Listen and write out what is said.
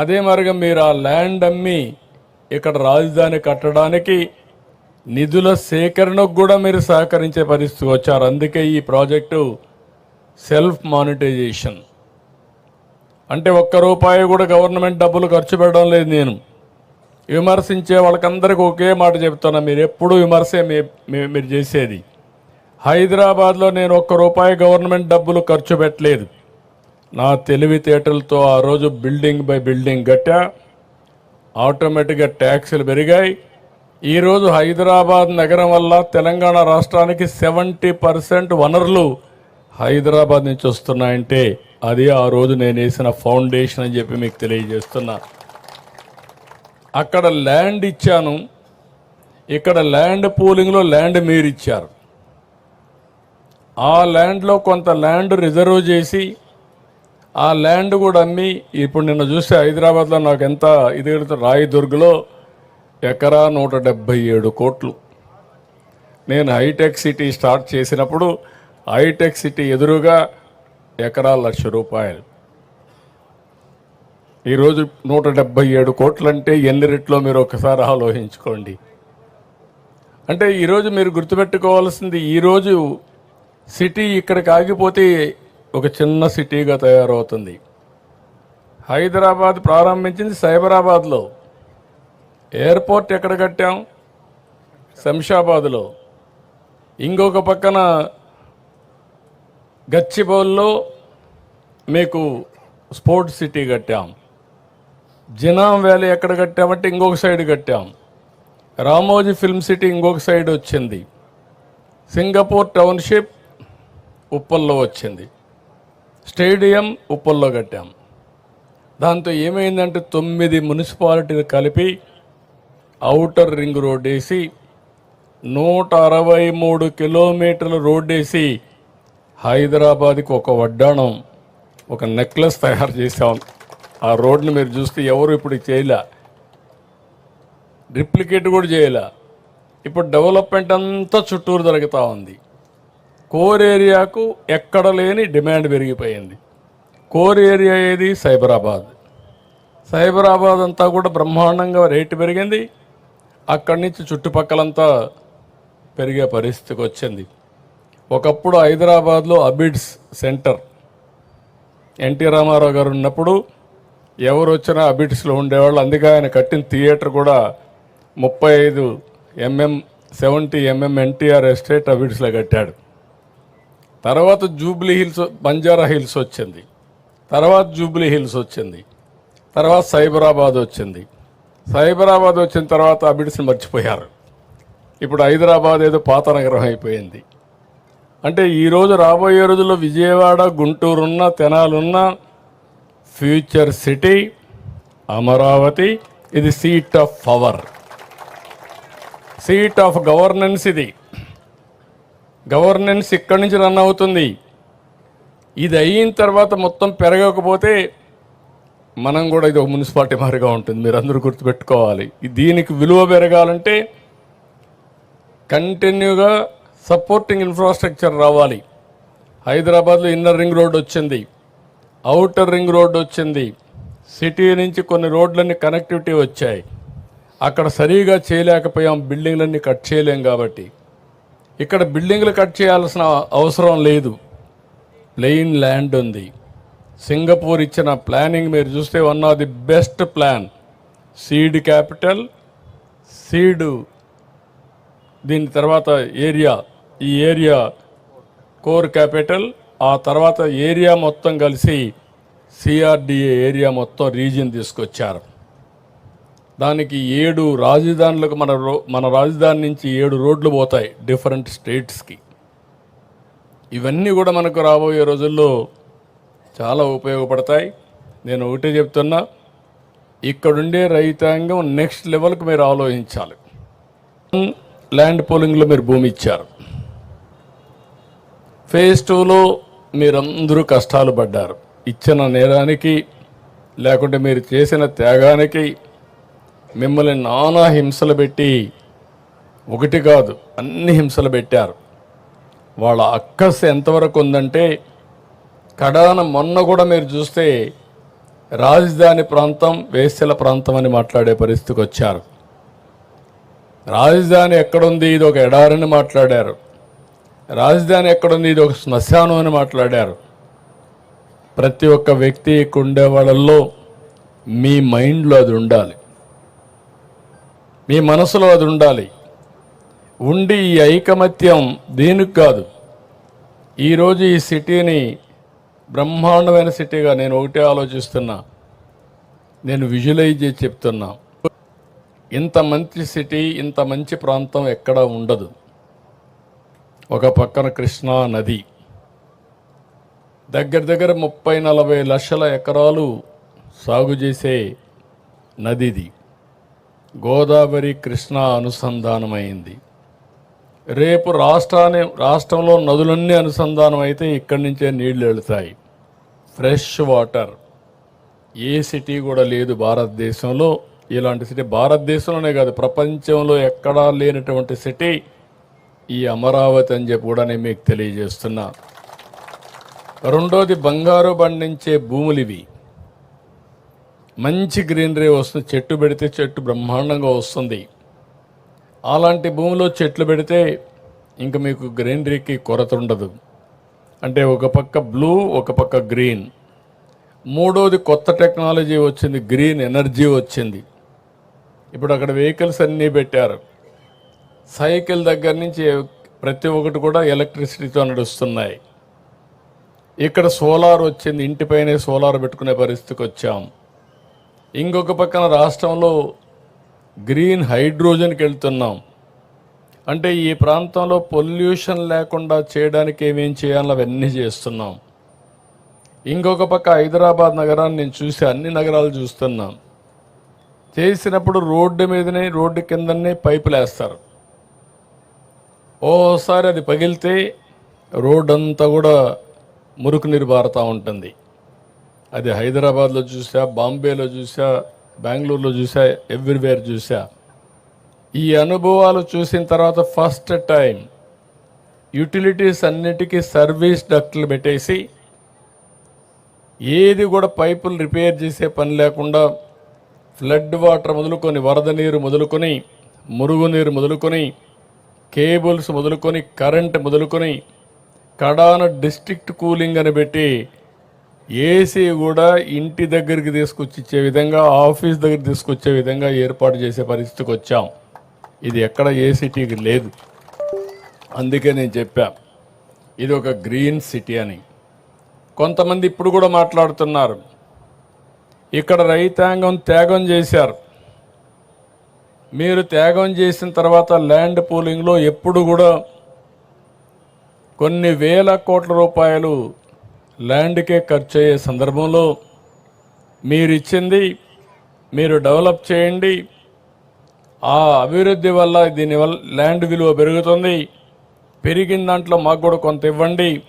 అదే మార్గం మీరు ఆ ల్యాండ్ అమ్మి ఇక్కడ రాజధాని కట్టడానికి నిధుల సేకరణకు కూడా మీరు సహకరించే పరిస్థితి వచ్చారు. అందుకే ఈ ప్రాజెక్టు సెల్ఫ్ మానిటైజేషన్. అంటే ఒక్క రూపాయి కూడా గవర్నమెంట్ డబ్బులు ఖర్చు పెట్టడం లేదు నేను. విమర్శించే వాళ్ళకందరికీ ఒకే మాట చెప్తున్నా మీరు ఎప్పుడు విమర్శే మీరు చేసేది. హైదరాబాద్లో నేను ఒక్క రూపాయి గవర్నమెంట్ డబ్బులు ఖర్చు పెట్టలేదు. నా తెలివితేటలతో ఆ రోజు బిల్డింగ్ బై బిల్డింగ్ కట్టా ఆటోమేటిక్గా ట్యాక్సులు పెరిగాయి. ఈరోజు హైదరాబాద్ నగరం వల్ల తెలంగాణ రాష్ట్రానికి సెవెంటీ పర్సెంట్ వనరులు హైదరాబాద్ నుంచి వస్తున్నాయంటే అది ఆ రోజు నేను వేసిన ఫౌండేషన్ అని చెప్పి మీకు తెలియజేస్తున్నా. అక్కడ ల్యాండ్ ఇచ్చాను. ఇక్కడ ల్యాండ్ పూలింగ్లో ల్యాండ్ మీరు ఇచ్చారు ఆ ల్యాండ్లో కొంత ల్యాండ్ రిజర్వ్ చేసి ఆ ల్యాండ్ కూడా అమ్మి ఇప్పుడు నిన్న చూస్తే హైదరాబాద్లో నాకు ఎంత ఇది కడుతుంది, రాయదుర్గ్లో ఎకరా నూట డెబ్భై ఏడు కోట్లు. నేను హైటెక్ సిటీ స్టార్ట్ చేసినప్పుడు హైటెక్ సిటీ ఎదురుగా ఎకరా లక్ష రూపాయలు. ఈరోజు నూట డెబ్బై ఏడు కోట్లంటే ఎన్ని రెట్లో మీరు ఒకసారి ఆలోచించుకోండి. అంటే ఈరోజు మీరు గుర్తుపెట్టుకోవాల్సింది ఈరోజు సిటీ ఇక్కడికి ఆగిపోతే ఒక చిన్న సిటీగా తయారవుతుంది. హైదరాబాద్ ప్రారంభించింది సైబరాబాద్లో. ఎయిర్పోర్ట్ ఎక్కడ కట్టాం? శంషాబాద్లో. ఇంకొక పక్కన గచ్చిబౌల్లో మీకు స్పోర్ట్స్ సిటీ కట్టాం. జినాం వ్యాలీ ఎక్కడ కట్టామంటే ఇంకొక సైడ్ కట్టాం. రామోజీ ఫిల్మ్ సిటీ ఇంకొక సైడ్ వచ్చింది. సింగపూర్ టౌన్షిప్ ఉప్పల్లో వచ్చింది. స్టేడియం ఉప్పల్లో కట్టాం. దాంతో ఏమైందంటే తొమ్మిది మున్సిపాలిటీలు కలిపి ఔటర్ రింగ్ రోడ్ వేసి నూట అరవై మూడు కిలోమీటర్ల రోడ్ వేసి హైదరాబాద్కి ఒక వడ్డాణం ఒక నెక్లెస్ తయారు చేసాం ఆ రోడ్ని మీరు చూస్తే ఎవరు ఇప్పుడు చేయలే. రిప్లికేట్ కూడా చేయలే. ఇప్పుడు డెవలప్మెంట్ అంతా చుట్టూరు జరుగుతూ ఉంది. కోర్ ఏరియాకు ఎక్కడ లేని డిమాండ్ పెరిగిపోయింది. కోర్ ఏరియా ఏది? సైబరాబాద్. సైబరాబాద్ అంతా కూడా బ్రహ్మాండంగా రేటు పెరిగింది. అక్కడి నుంచి చుట్టుపక్కలంతా పెరిగే పరిస్థితికి వచ్చింది. ఒకప్పుడు హైదరాబాద్లో అబిడ్స్ సెంటర్. ఎన్టీ రామారావు గారు ఉన్నప్పుడు ఎవరు వచ్చినా అబిడ్స్లో ఉండేవాళ్ళు. అందుకే ఆయన కట్టిన థియేటర్ కూడా ముప్పై ఐదు MM seventy MM NTR estate అబిడ్స్లో కట్టాడు. తర్వాత జూబ్లీ హిల్స్ బంజారా హిల్స్ వచ్చింది. తర్వాత జూబ్లీ హిల్స్ వచ్చింది. తర్వాత సైబరాబాద్ వచ్చింది. సైబరాబాద్ వచ్చిన తర్వాత అబిడ్స్ని మర్చిపోయారు. ఇప్పుడు హైదరాబాద్ ఏదో పాత నగరం అయిపోయింది. అంటే ఈరోజు రాబోయే రోజుల్లో విజయవాడ గుంటూరున్న తెనాలున్న ఫ్యూచర్ సిటీ అమరావతి ఇది seat of power. Seat of governance ఇది. గవర్నెన్స్ ఇక్కడి నుంచి రన్ అవుతుంది. ఇది అయిన తర్వాత మొత్తం పెరగకపోతే మనం కూడా ఇది ఒక మున్సిపాలిటీ మారిగా ఉంటుంది. మీరు అందరూ గుర్తుపెట్టుకోవాలి దీనికి విలువ పెరగాలంటే కంటిన్యూగా సపోర్టింగ్ ఇన్ఫ్రాస్ట్రక్చర్ రావాలి. హైదరాబాద్లో ఇన్నర్ రింగ్ రోడ్ వచ్చింది. అవుటర్ రింగ్ రోడ్ వచ్చింది. సిటీ నుంచి కొన్ని రోడ్లన్నీ కనెక్టివిటీ వచ్చాయి. అక్కడ సరిగా చేయలేకపోయాం. బిల్డింగ్లన్నీ కట్ చేయలేం కాబట్టి. ఇక్కడ బిల్డింగ్లు కట్ చేయాల్సిన అవసరం లేదు. ప్లెయిన్ ల్యాండ్ ఉంది. సింగపూర్ ఇచ్చిన ప్లానింగ్ మీరు చూస్తే one of the best plan. Seed capital seed దీని తర్వాత ఏరియా ఈ ఏరియా కోర్ క్యాపిటల్ ఆ తర్వాత ఏరియా మొత్తం కలిసి సిఆర్డిఏ ఏరియా మొత్తం రీజియన్ తీసుకొచ్చారు. దానికి ఏడు రాజధానులకు మన రో- మన రాజధాని నుంచి ఏడు రోడ్లు పోతాయి డిఫరెంట్ స్టేట్స్కి ఇవన్నీ కూడా మనకు రాబోయే రోజుల్లో చాలా ఉపయోగపడతాయి. నేను ఒకటే చెప్తున్నా ఇక్కడుండే రైతాంగం నెక్స్ట్ లెవెల్కి మీరు ఆలోచించాలి. ల్యాండ్ పోలింగ్లో మీరు భూమి ఇచ్చారు. ఫేజ్ టూలో మీరందరూ కష్టాలు పడ్డారు. ఇచ్చిన నేరానికి లేకుంటే మీరు చేసిన త్యాగానికి మిమ్మల్ని నానా హింసలు పెట్టి ఒకటి కాదు అన్ని హింసలు పెట్టారు. వాళ్ళ అక్కస్ ఎంతవరకు ఉందంటే కడాన మొన్న కూడా మీరు చూస్తే రాజధాని ప్రాంతం వేసెల ప్రాంతం అని మాట్లాడే పరిస్థితికి వచ్చారు. రాజధాని ఎక్కడుంది ఇది ఒక ఎడారని మాట్లాడారు. రాజధాని ఎక్కడుంది ఇది ఒక శ్మశానం అని మాట్లాడారు. ప్రతి ఒక్క వ్యక్తి కుండే వాళ్ళల్లో మీ మైండ్లో అది ఉండాలి. మీ మనసులో అది ఉండాలి. ఉండి ఈ ఐకమత్యం దేనికి కాదు. ఈరోజు ఈ సిటీని బ్రహ్మాండమైన సిటీగా నేను ఒకటే ఆలోచిస్తున్నా. నేను విజువలైజ్ చేసి చెప్తున్నా. ఇంత మంచి సిటీ ఇంత మంచి ప్రాంతం ఎక్కడా ఉండదు. ఒక పక్కన కృష్ణా నది. దగ్గర దగ్గర ముప్పై నలభై లక్షల ఎకరాలు సాగు చేసే నదిది. గోదావరి కృష్ణా అనుసంధానమైంది. రేపు రాష్ట్రాన్ని రాష్ట్రంలో నదులన్నీ అనుసంధానం అయితే ఇక్కడి నుంచే నీళ్ళు వెళతాయి. Fresh water. ఏ సిటీ కూడా లేదు భారతదేశంలో. ఇలాంటి సిటీ భారతదేశంలోనే కాదు ప్రపంచంలో ఎక్కడా లేనటువంటి సిటీ ఈ అమరావతి అని చెప్పి కూడా నేను మీకు తెలియజేస్తున్నా. రెండోది బంగారు పండించే భూములు ఇవి. మంచి గ్రీనరీ వస్తుంది. చెట్టు పెడితే చెట్టు బ్రహ్మాండంగా వస్తుంది. అలాంటి భూమిలో చెట్లు పెడితే ఇంక మీకు గ్రీనరీకి కొరత ఉండదు. అంటే ఒక పక్క బ్లూ ఒక పక్క గ్రీన్. మూడోది కొత్త టెక్నాలజీ వచ్చింది గ్రీన్ ఎనర్జీ వచ్చింది. ఇప్పుడు అక్కడ వెహికల్స్ అన్నీ పెట్టారు. సైకిల్ దగ్గర నుంచి ప్రతి ఒక్కటి కూడా ఎలక్ట్రిసిటీతో నడుస్తున్నాయి. ఇక్కడ సోలార్ వచ్చింది ఇంటిపైనే సోలార్ పెట్టుకునే పరిస్థితికి వచ్చాం. ఇంకొక పక్కన రాష్ట్రంలో గ్రీన్ హైడ్రోజన్కి వెళ్తున్నాం అంటే ఈ ప్రాంతంలో పొల్యూషన్ లేకుండా చేయడానికి ఏమేం చేయాలో అవన్నీ చేస్తున్నాం. ఇంకొక పక్క హైదరాబాద్ నగరాన్ని నేను చూసి అన్ని నగరాలు చూస్తున్నాం. చేసినప్పుడు రోడ్డు మీదనే రోడ్డు కిందనే పైపులు వేస్తారు ఓసారి అది పగిలితే రోడ్డంతా కూడా మురుకు నీరు బారుతూ ఉంటుంది. అది హైదరాబాద్లో చూసా బాంబేలో చూసా బెంగళూరులో చూసా ఎవ్రీవేర్ చూసా. ఈ అనుభవాలు చూసిన తర్వాత ఫస్ట్ టైం యూటిలిటీస్ అన్నిటికీ సర్వీస్ డక్ట్లు పెట్టేసి ఏది కూడా పైపులు రిపేర్ చేసే పని లేకుండా ఫ్లడ్ వాటర్ మొదలుకొని వరద నీరు మొదలుకొని మురుగునీరు మొదలుకొని కేబుల్స్ మొదలుకొని కరెంట్ మొదలుకొని కడాన డిస్ట్రిక్ట్ కూలింగ్ అని పెట్టి ఏసీ కూడా ఇంటి దగ్గరికి తీసుకొచ్చి ఇచ్చే విధంగా ఆఫీస్ దగ్గర తీసుకొచ్చే విధంగా ఏర్పాటు చేసే పరిస్థితికి వచ్చాం. ఇది ఎక్కడ ఏసీటీకి లేదు. అందుకే నేను చెప్పా ఇది ఒక గ్రీన్ సిటీ అని. కొంతమంది ఇప్పుడు కూడా మాట్లాడుతున్నారు. ఇక్కడ రైతాంగం త్యాగం చేశారు. మీరు త్యాగం చేసిన తర్వాత ల్యాండ్ పూలింగ్లో ఎప్పుడు కూడా కొన్ని వేల కోట్ల రూపాయలు ల్యాండ్కే ఖర్చు అయ్యే సందర్భంలో మీరు ఇచ్చింది మీరు డెవలప్ చేయండి. ఆ అభివృద్ధి వల్ల దీనివల్ల ల్యాండ్ విలువ పెరుగుతుంది. పెరిగిన దాంట్లో మాకు కూడా కొంత ఇవ్వండి.